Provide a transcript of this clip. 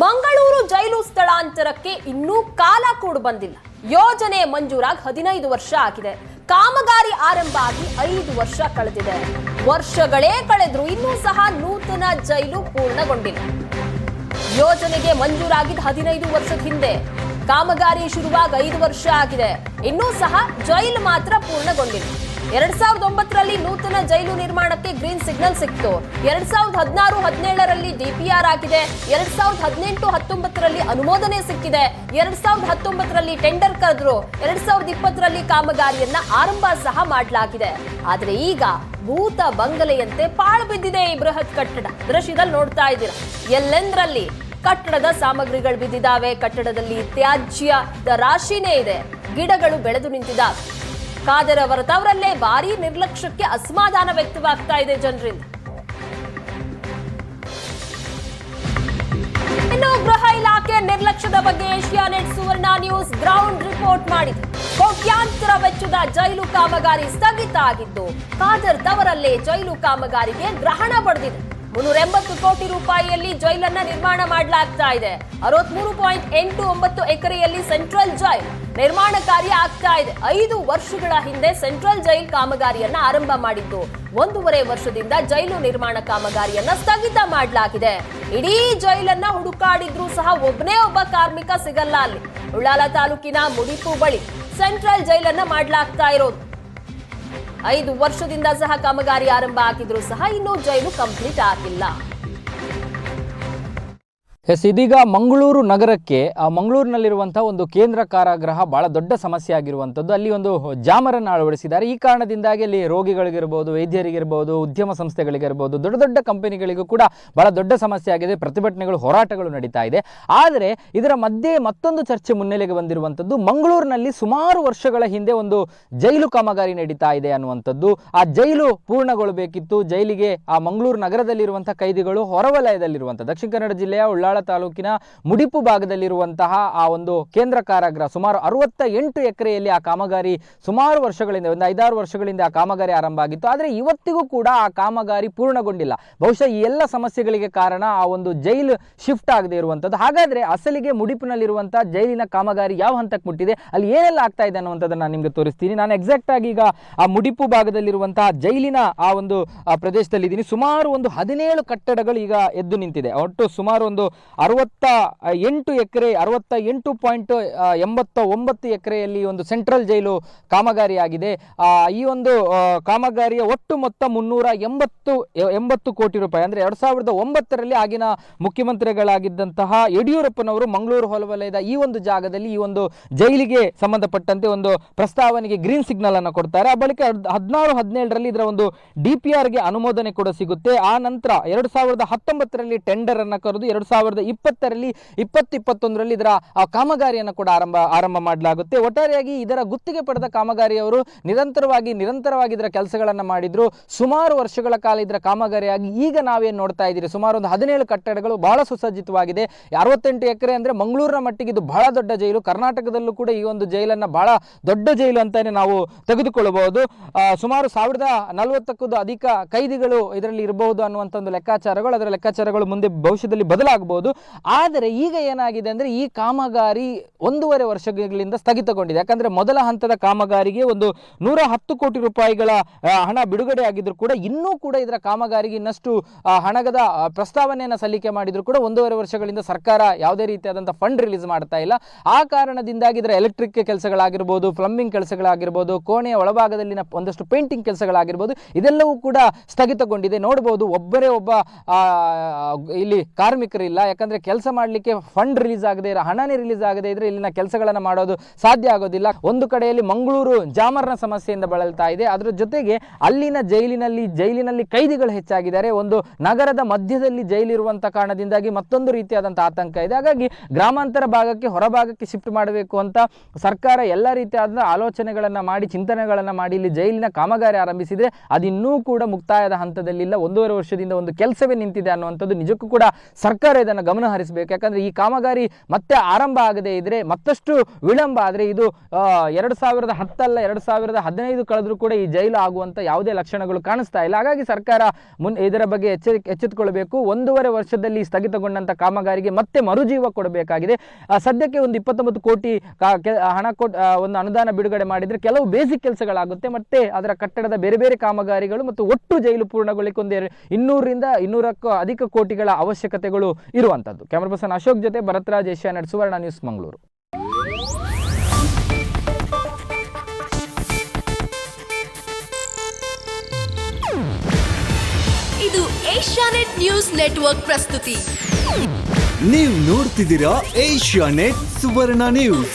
ಮಂಗಳೂರು ಜೈಲು ಸ್ಥಳಾಂತರಕ್ಕೆ ಇನ್ನೂ ಕಾಲ ಕೂಡ ಬಂದಿಲ್ಲ. ಯೋಜನೆ ಮಂಜೂರಾಗಿ ಹದಿನೈದು ವರ್ಷ ಆಗಿದೆ. ಕಾಮಗಾರಿ ಆರಂಭ ಆಗಿ ಐದು ವರ್ಷ ಕಳೆದಿದೆ. ವರ್ಷಗಳೇ ಕಳೆದ್ರು ಇನ್ನೂ ಸಹ ನೂತನ ಜೈಲು ಪೂರ್ಣಗೊಂಡಿಲ್ಲ. ಯೋಜನೆಗೆ ಮಂಜೂರಾಗಿದ್ದ ಹದಿನೈದು ವರ್ಷದ ಹಿಂದೆ. ಕಾಮಗಾರಿ ಶುರುವಾಗ ಐದು ವರ್ಷ ಆಗಿದೆ. ಇನ್ನೂ ಸಹ ಜೈಲು ಮಾತ್ರ ಪೂರ್ಣಗೊಂಡಿಲ್ಲ. ಎರಡ್ ಸಾವಿರದ ಒಂಬತ್ತರಲ್ಲಿ ನೂತನ ಜೈಲು ನಿರ್ಮಾಣಕ್ಕೆ ಗ್ರೀನ್ ಸಿಗ್ನಲ್ ಸಿಕ್ತು. ಎರಡ್ ಸಾವಿರದ ಹದಿನಾರು ಹದಿನೇಳರಲ್ಲಿ ಡಿಪಿಆರ್ ಆಗಿದೆ. ಎರಡ್ ಸಾವಿರದ ಹದಿನೆಂಟು ಹತ್ತೊಂಬತ್ತರಲ್ಲಿ ಅನುಮೋದನೆ ಸಿಕ್ಕಿದೆ. ಎರಡ್ ಸಾವಿರದ ಹತ್ತೊಂಬತ್ತರಲ್ಲಿ ಟೆಂಡರ್ ಕರೆದ್ರು. ಎರಡ್ ಸಾವಿರದ ಇಪ್ಪತ್ತರಲ್ಲಿ ಕಾಮಗಾರಿಯನ್ನ ಆರಂಭ ಸಹ ಮಾಡಲಾಗಿದೆ. ಆದ್ರೆ ಈಗ ಭೂತ ಬಂಗಲೆಯಂತೆ ಪಾಳು ಬಿದ್ದಿದೆ ಈ ಬೃಹತ್ ಕಟ್ಟಡ. ದೃಶ್ಯದಲ್ಲಿ ನೋಡ್ತಾ ಇದ್ದೀರಾ. ಎಲ್ಲೆಂದ್ರಲ್ಲಿ ಕಟ್ಟಡದ ಸಾಮಗ್ರಿಗಳು ಬಿದ್ದಿದ್ದಾವೆ. ಕಟ್ಟಡದಲ್ಲಿ ತ್ಯಾಜ್ಯದ ರಾಶಿನೇ ಇದೆ. ಗಿಡಗಳು ಬೆಳೆದು ನಿಂತಿದ್ದಾವೆ. ಖಾದರ್ ಅವರ ತವರಲ್ಲೇ ಭಾರಿ ನಿರ್ಲಕ್ಷ್ಯಕ್ಕೆ ಅಸಮಾಧಾನ ವ್ಯಕ್ತವಾಗ್ತಾ ಇದೆ ಜನರಿಂದ. ಇನ್ನು ಗೃಹ ಇಲಾಖೆ ನಿರ್ಲಕ್ಷ್ಯದ ಬಗ್ಗೆ Asianet Suvarna news ground report ಮಾಡಿದೆ. ಕೋಟ್ಯಾಂತರ ವೆಚ್ಚದ ಜೈಲು ಕಾಮಗಾರಿ ಸ್ಥಗಿತ ಆಗಿದ್ದು, ಖಾದರ್ ತವರಲ್ಲೇ ಜೈಲು ಕಾಮಗಾರಿಗೆ ಗ್ರಹಣ ಬಡಿದಿದೆ. ಮುನ್ನೂರ ಎಂಬತ್ತು ಕೋಟಿ ರೂಪಾಯಿಯಲ್ಲಿ ಜೈಲನ್ನ ನಿರ್ಮಾಣ ಮಾಡಲಾಗ್ತಾ ಇದೆ. ಅರವತ್ಮೂರು ಪಾಯಿಂಟ್ ಎಂಟು ಒಂಬತ್ತು ಎಕರೆಯಲ್ಲಿ ಸೆಂಟ್ರಲ್ ಜೈಲ್ ನಿರ್ಮಾಣ ಕಾರ್ಯ ಆಗ್ತಾ ಇದೆ. ಐದು ವರ್ಷಗಳ ಹಿಂದೆ ಸೆಂಟ್ರಲ್ ಜೈಲ್ ಕಾಮಗಾರಿಯನ್ನ ಆರಂಭ ಮಾಡಿದ್ದು ಒಂದೂವರೆ ವರ್ಷದಿಂದ ಜೈಲು ನಿರ್ಮಾಣ ಕಾಮಗಾರಿಯನ್ನ ಸ್ಥಗಿತ ಮಾಡಲಾಗಿದೆ. ಇಡೀ ಜೈಲನ್ನ ಹುಡುಕಾಡಿದ್ರೂ ಸಹ ಒಬ್ಬನೇ ಒಬ್ಬ ಕಾರ್ಮಿಕ ಸಿಗಲ್ಲ ಅಲ್ಲಿ. ಉಳ್ಳಾಲ ತಾಲೂಕಿನ ಮುಡಿಪು ಬಳಿ ಸೆಂಟ್ರಲ್ ಜೈಲನ್ನ ಮಾಡಲಾಗ್ತಾ ಇರೋದು. ಐದು ವರ್ಷದಿಂದ ಸಹ ಕಾಮಗಾರಿ ಆರಂಭ ಆಗಿದ್ರು ಸಹ ಇನ್ನೂ ಜೈಲು ಕಂಪ್ಲೀಟ್ ಆಗಿಲ್ಲ. ಎಸ್, ಇದೀಗ ಮಂಗಳೂರು ನಗರಕ್ಕೆ, ಆ ಮಂಗಳೂರಿನಲ್ಲಿರುವಂತಹ ಒಂದು ಕೇಂದ್ರ ಕಾರಾಗೃಹ ಬಹಳ ದೊಡ್ಡ ಸಮಸ್ಯೆ ಆಗಿರುವಂಥದ್ದು. ಅಲ್ಲಿ ಒಂದು ಜಾಮರನ್ನು ಅಳವಡಿಸಿದ್ದಾರೆ. ಈ ಕಾರಣದಿಂದಾಗಿ ಅಲ್ಲಿ ರೋಗಿಗಳಿಗಿರ್ಬೋದು, ವೈದ್ಯರಿಗಿರ್ಬೋದು, ಉದ್ಯಮ ಸಂಸ್ಥೆಗಳಿಗಿರ್ಬೋದು, ದೊಡ್ಡ ದೊಡ್ಡ ಕಂಪನಿಗಳಿಗೂ ಕೂಡ ಬಹಳ ದೊಡ್ಡ ಸಮಸ್ಯೆ ಆಗಿದೆ. ಪ್ರತಿಭಟನೆಗಳು, ಹೋರಾಟಗಳು ನಡೀತಾ ಇದೆ. ಆದರೆ ಇದರ ಮಧ್ಯೆ ಮತ್ತೊಂದು ಚರ್ಚೆ ಮುನ್ನೆಲೆಗೆ ಬಂದಿರುವಂಥದ್ದು. ಮಂಗಳೂರಿನಲ್ಲಿ ಸುಮಾರು ವರ್ಷಗಳ ಹಿಂದೆ ಒಂದು ಜೈಲು ಕಾಮಗಾರಿ ನಡೀತಾ ಇದೆ ಅನ್ನುವಂಥದ್ದು. ಆ ಜೈಲು ಪೂರ್ಣಗೊಳ್ಳಬೇಕಿತ್ತು. ಜೈಲಿಗೆ ಆ ಮಂಗಳೂರು ನಗರದಲ್ಲಿರುವಂಥ ಕೈದಿಗಳು ಹೊರವಲಯದಲ್ಲಿರುವಂಥ, ದಕ್ಷಿಣ ಕನ್ನಡ ಜಿಲ್ಲೆಯ ತಾಲೂಕಿನ ಮುಡಿಪು ಭಾಗದಲ್ಲಿರುವಂತಹ ಆ ಒಂದು ಕೇಂದ್ರ ಕಾರಾಗೃಹ, ಸುಮಾರು ಅರವತ್ತ ಎಂಟು ಎಕರೆಯಲ್ಲಿ ಆ ಕಾಮಗಾರಿ ಸುಮಾರು ವರ್ಷಗಳಿಂದ, ಒಂದು ಐದಾರು ವರ್ಷಗಳಿಂದ ಆ ಕಾಮಗಾರಿ ಆರಂಭ ಆಗಿತ್ತು. ಆದರೆ ಇವತ್ತಿಗೂ ಕೂಡ ಆ ಕಾಮಗಾರಿ ಪೂರ್ಣಗೊಂಡಿಲ್ಲ. ಬಹುಶಃ ಈ ಎಲ್ಲ ಸಮಸ್ಯೆಗಳಿಗೆ ಕಾರಣ ಆ ಒಂದು ಜೈಲು ಶಿಫ್ಟ್ ಆಗದೆ ಇರುವಂಥದ್ದು. ಹಾಗಾದ್ರೆ ಅಸಲಿಗೆ ಮುಡಿಪಿನಲ್ಲಿರುವಂತಹ ಜೈಲಿನ ಕಾಮಗಾರಿ ಯಾವ ಹಂತಕ್ಕೆ ಮುಟ್ಟಿದೆ, ಅಲ್ಲಿ ಏನೆಲ್ಲ ಆಗ್ತಾ ಇದೆ ಅನ್ನುವಂಥದ್ದನ್ನು ನಾನು ನಿಮಗೆ ತೋರಿಸ್ತೀನಿ. ನಾನು ಎಕ್ಸಾಕ್ಟ್ ಆಗಿ ಈಗ ಆ ಮುಡಿಪು ಭಾಗದಲ್ಲಿರುವಂತಹ ಜೈಲಿನ ಆ ಒಂದು ಪ್ರದೇಶದಲ್ಲಿ ಇದ್ದೀನಿ ಸುಮಾರು ಒಂದು ಹದಿನೇಳು ಕಟ್ಟಡಗಳು ಈಗ ಎದ್ದು ನಿಂತಿದೆ. ಒಟ್ಟು ಸುಮಾರು ಒಂದು ಅರವತ್ತ ಎಂಟು ಎಕರೆ, ಅರವತ್ತ ಎಂಟು ಪಾಯಿಂಟ್ ಎಂಬತ್ತ ಒಂಬತ್ತು ಎಕರೆಯಲ್ಲಿ ಒಂದು ಸೆಂಟ್ರಲ್ ಜೈಲು ಕಾಮಗಾರಿಯಾಗಿದೆ. ಈ ಒಂದು ಕಾಮಗಾರಿಯ ಒಟ್ಟು ಮೊತ್ತ ಮುನ್ನೂರ ಎಂಬತ್ತು ಎಂಬತ್ತು ಕೋಟಿ ರೂಪಾಯಿ. ಅಂದ್ರೆ ಎರಡು ಸಾವಿರದ ಒಂಬತ್ತರಲ್ಲಿ ಆಗಿನ ಮುಖ್ಯಮಂತ್ರಿಗಳಾಗಿದ್ದಂತಹ ಯಡಿಯೂರಪ್ಪನವರು ಮಂಗಳೂರು ಹೊಲವಲಯದ ಈ ಒಂದು ಜಾಗದಲ್ಲಿ ಈ ಒಂದು ಜೈಲಿಗೆ ಸಂಬಂಧಪಟ್ಟಂತೆ ಒಂದು ಪ್ರಸ್ತಾವನೆಗೆ ಗ್ರೀನ್ ಸಿಗ್ನಲ್ ಅನ್ನು ಕೊಡ್ತಾರೆ. ಆ ಬಳಿಕ ಹದಿನಾರು, ಹದಿನೇಳರಲ್ಲಿ ಇದರ ಒಂದು ಡಿ ಪಿ ಅನುಮೋದನೆ ಕೂಡ ಸಿಗುತ್ತೆ. ಆ ನಂತರ ಎರಡು ಸಾವಿರದ ಹತ್ತೊಂಬತ್ತರಲ್ಲಿ ಟೆಂಡರ್ ಅನ್ನು ಕರೆದು ಎರಡು ಸಾವಿರದ ಇಪ್ಪತ್ತರಲ್ಲಿ ಇಪ್ಪತ್ತು ಇಪ್ಪತ್ತೊಂದರಲ್ಲಿ ಇದರ ಕಾಮಗಾರಿಯನ್ನು ಕೂಡ ಆರಂಭ ಆರಂಭ ಮಾಡಲಾಗುತ್ತೆ. ಒಟ್ಟಾರೆಯಾಗಿ ಇದರ ಗುತ್ತಿಗೆ ಪಡೆದ ಕಾಮಗಾರಿಯವರು ನಿರಂತರವಾಗಿ ನಿರಂತರವಾಗಿ ಇದರ ಕೆಲಸಗಳನ್ನು ಮಾಡಿದ್ರು. ಸುಮಾರು ವರ್ಷಗಳ ಕಾಲ ಇದರ ಕಾಮಗಾರಿಯಾಗಿ ಈಗ ನಾವೇನು ನೋಡ್ತಾ ಇದ್ದೀರಿ? ಸುಮಾರು ಒಂದು ಹದಿನೇಳು ಕಟ್ಟಡಗಳು ಬಹಳ ಸುಸಜ್ಜಿತವಾಗಿದೆ. ಅರವತ್ತೆಂಟು ಎಕರೆ ಅಂದರೆ ಮಂಗಳೂರಿನ ಮಟ್ಟಿಗೆ ಇದು ಬಹಳ ದೊಡ್ಡ ಜೈಲು. ಕರ್ನಾಟಕದಲ್ಲೂ ಕೂಡ ಈ ಒಂದು ಜೈಲನ್ನು ಬಹಳ ದೊಡ್ಡ ಜೈಲು ಅಂತಾನೆ ನಾವು ತೆಗೆದುಕೊಳ್ಳಬಹುದು. ಸುಮಾರು ಸಾವಿರದ ನಲವತ್ತಕ್ಕೂ ಅಧಿಕ ಕೈದಿಗಳು ಇದರಲ್ಲಿ ಇರಬಹುದು ಅನ್ನುವಂಥ ಒಂದು ಲೆಕ್ಕಾಚಾರಗಳು. ಅದರ ಲೆಕ್ಕಾಚಾರಗಳು ಮುಂದೆ ಭವಿಷ್ಯದಲ್ಲಿ ಬದಲಾಗಬಹುದು. ಆದರೆ ಈಗ ಏನಾಗಿದೆ ಅಂದ್ರೆ ಈ ಕಾಮಗಾರಿ ಒಂದೂವರೆ ವರ್ಷಗಳಿಂದ ಸ್ಥಗಿತಗೊಂಡಿದೆ. ಯಾಕಂದ್ರೆ ಮೊದಲ ಹಂತದ ಕಾಮಗಾರಿಗೆ ಒಂದು ನೂರ ಹತ್ತು ಕೋಟಿ ರೂಪಾಯಿಗಳ ಹಣ ಬಿಡುಗಡೆ ಆಗಿದ್ರು ಕೂಡ ಇನ್ನೂ ಕೂಡ ಇದರ ಕಾಮಗಾರಿಗೆ ಇನ್ನಷ್ಟು ಹಣಗದ ಪ್ರಸ್ತಾವನೆಯನ್ನು ಸಲ್ಲಿಕೆ ಮಾಡಿದ್ರು ಕೂಡ ಒಂದೂವರೆ ವರ್ಷಗಳಿಂದ ಸರ್ಕಾರ ಯಾವುದೇ ರೀತಿಯಾದಂಥ ಫಂಡ್ ರಿಲೀಸ್ ಮಾಡ್ತಾ ಇಲ್ಲ. ಆ ಕಾರಣದಿಂದಾಗಿ ಇದರ ಎಲೆಕ್ಟ್ರಿಕ್ ಕೆಲಸಗಳಾಗಿರ್ಬೋದು, ಪ್ಲಂಬಿಂಗ್ ಕೆಲಸಗಳಾಗಿರ್ಬೋದು, ಕೋಣೆಯ ಒಳಭಾಗದಲ್ಲಿನ ಒಂದಷ್ಟು ಪೇಂಟಿಂಗ್ ಕೆಲಸಗಳಾಗಿರ್ಬೋದು, ಇದೆಲ್ಲವೂ ಕೂಡ ಸ್ಥಗಿತಗೊಂಡಿದೆ. ನೋಡಬಹುದು ಒಬ್ಬರೇ ಒಬ್ಬ ಇಲ್ಲಿ ಕಾರ್ಮಿಕರಿಲ್ಲ ಯಾಕಂದ್ರೆ ಕೆಲಸ ಮಾಡಲಿಕ್ಕೆ ಫಂಡ್ ರಿಲೀಸ್ ಆಗದೆ ಇರೋ ಹಣನೇ ರಿಲೀಸ್ ಆಗದೆ ಇದ್ರೆ ಇಲ್ಲಿನ ಕೆಲಸಗಳನ್ನು ಮಾಡೋದು ಸಾಧ್ಯ ಆಗೋದಿಲ್ಲ. ಒಂದು ಕಡೆಯಲ್ಲಿ ಮಂಗಳೂರು ಜಾಮರ್ನ ಸಮಸ್ಯೆಯಿಂದ ಬಳಲ್ತಾ ಇದೆ. ಅದರ ಜೊತೆಗೆ ಅಲ್ಲಿನ ಜೈಲಿನಲ್ಲಿ ಜೈಲಿನಲ್ಲಿ ಕೈದಿಗಳು ಹೆಚ್ಚಾಗಿದ್ದಾರೆ. ಒಂದು ನಗರದ ಮಧ್ಯದಲ್ಲಿ ಜೈಲಿರುವಂತ ಕಾರಣದಿಂದಾಗಿ ಮತ್ತೊಂದು ರೀತಿಯಾದಂತಹ ಆತಂಕ ಇದೆ. ಹಾಗಾಗಿ ಗ್ರಾಮಾಂತರ ಭಾಗಕ್ಕೆ, ಹೊರಭಾಗಕ್ಕೆ ಶಿಫ್ಟ್ ಮಾಡಬೇಕು ಅಂತ ಸರ್ಕಾರ ಎಲ್ಲ ರೀತಿಯಾದ ಆಲೋಚನೆಗಳನ್ನ ಮಾಡಿ, ಚಿಂತನೆಗಳನ್ನ ಮಾಡಿ ಇಲ್ಲಿ ಜೈಲಿನ ಕಾಮಗಾರಿ ಆರಂಭಿಸಿದ್ರೆ ಅದಿನ್ನೂ ಕೂಡ ಮುಕ್ತಾಯದ ಹಂತದಲ್ಲಿಲ್ಲ. ಒಂದೂವರೆ ವರ್ಷದಿಂದ ಒಂದು ಕೆಲಸವೇ ನಿಂತಿದೆ ಅನ್ನುವಂಥದ್ದು ನಿಜಕ್ಕೂ ಕೂಡ ಸರ್ಕಾರ ಇದನ್ನು ಅಧಿಕಾರಿಗಳನ್ನ ಗಮನ ಹರಿಸಬೇಕು. ಯಾಕಂದ್ರೆ ಈ ಕಾಮಗಾರಿ ಮತ್ತೆ ಆರಂಭ ಆಗದೇ ಇದ್ರೆ ಮತ್ತಷ್ಟು ವಿಳಂಬ ಆದರೆ ಇದು ಎರಡು ಸಾವಿರದ ಹತ್ತಲ್ಲ, ಎರಡು ಸಾವಿರದ ಹದಿನೈದು ಕಳೆದ್ರೂ ಕೂಡ ಈ ಜೈಲು ಆಗುವಂತ ಯಾವುದೇ ಲಕ್ಷಣಗಳು ಕಾಣಿಸ್ತಾ ಇಲ್ಲ. ಹಾಗಾಗಿ ಸರ್ಕಾರ ಮುನ್, ಇದರ ಬಗ್ಗೆ ಎಚ್ಚರಿಕೆ ಎಚ್ಚೆತ್ತುಕೊಳ್ಬೇಕು ಒಂದೂವರೆ ವರ್ಷದಲ್ಲಿ ಸ್ಥಗಿತಗೊಂಡಂತ ಕಾಮಗಾರಿಗೆ ಮತ್ತೆ ಮರುಜೀವ ಕೊಡಬೇಕಾಗಿದೆ. ಸದ್ಯಕ್ಕೆ ಒಂದು ಇಪ್ಪತ್ತೊಂಬತ್ತು ಕೋಟಿ ಹಣ ಕೊಟ್ಟು ಒಂದು ಅನುದಾನ ಬಿಡುಗಡೆ ಮಾಡಿದ್ರೆ ಕೆಲವು ಬೇಸಿಕ್ ಕೆಲಸಗಳಾಗುತ್ತೆ. ಮತ್ತೆ ಅದರ ಕಟ್ಟಡದ ಬೇರೆ ಬೇರೆ ಕಾಮಗಾರಿಗಳು ಮತ್ತು ಒಟ್ಟು ಜೈಲು ಪೂರ್ಣಗೊಳಿಕ್ಕೆ ಒಂದು, ಇನ್ನೂರರಿಂದ ಇನ್ನೂರಕ್ಕೂ ಅಧಿಕ ಕೋಟಿಗಳ ಅವಶ್ಯಕತೆಗಳು ಇರುವಂತದ್ದು ಕ್ಯಾಮರಾ ಪರ್ಸನ್ ಅಶೋಕ್ ಜೊತೆ ಭರತ್ರಾಜ್ ಏಷ್ಯಾನೆಟ್ ಸುವರ್ಣ ನ್ಯೂಸ್ ಮಂಗಳೂರು. ಇದು ಏಷ್ಯಾನೆಟ್ ನ್ಯೂಸ್ ನೆಟ್ವರ್ಕ್ ಪ್ರಸ್ತುತಿ. ನೀವು ನೋಡ್ತಿದ್ದೀರಾ ಏಷ್ಯಾನೆಟ್ ಸುವರ್ಣ ನ್ಯೂಸ್.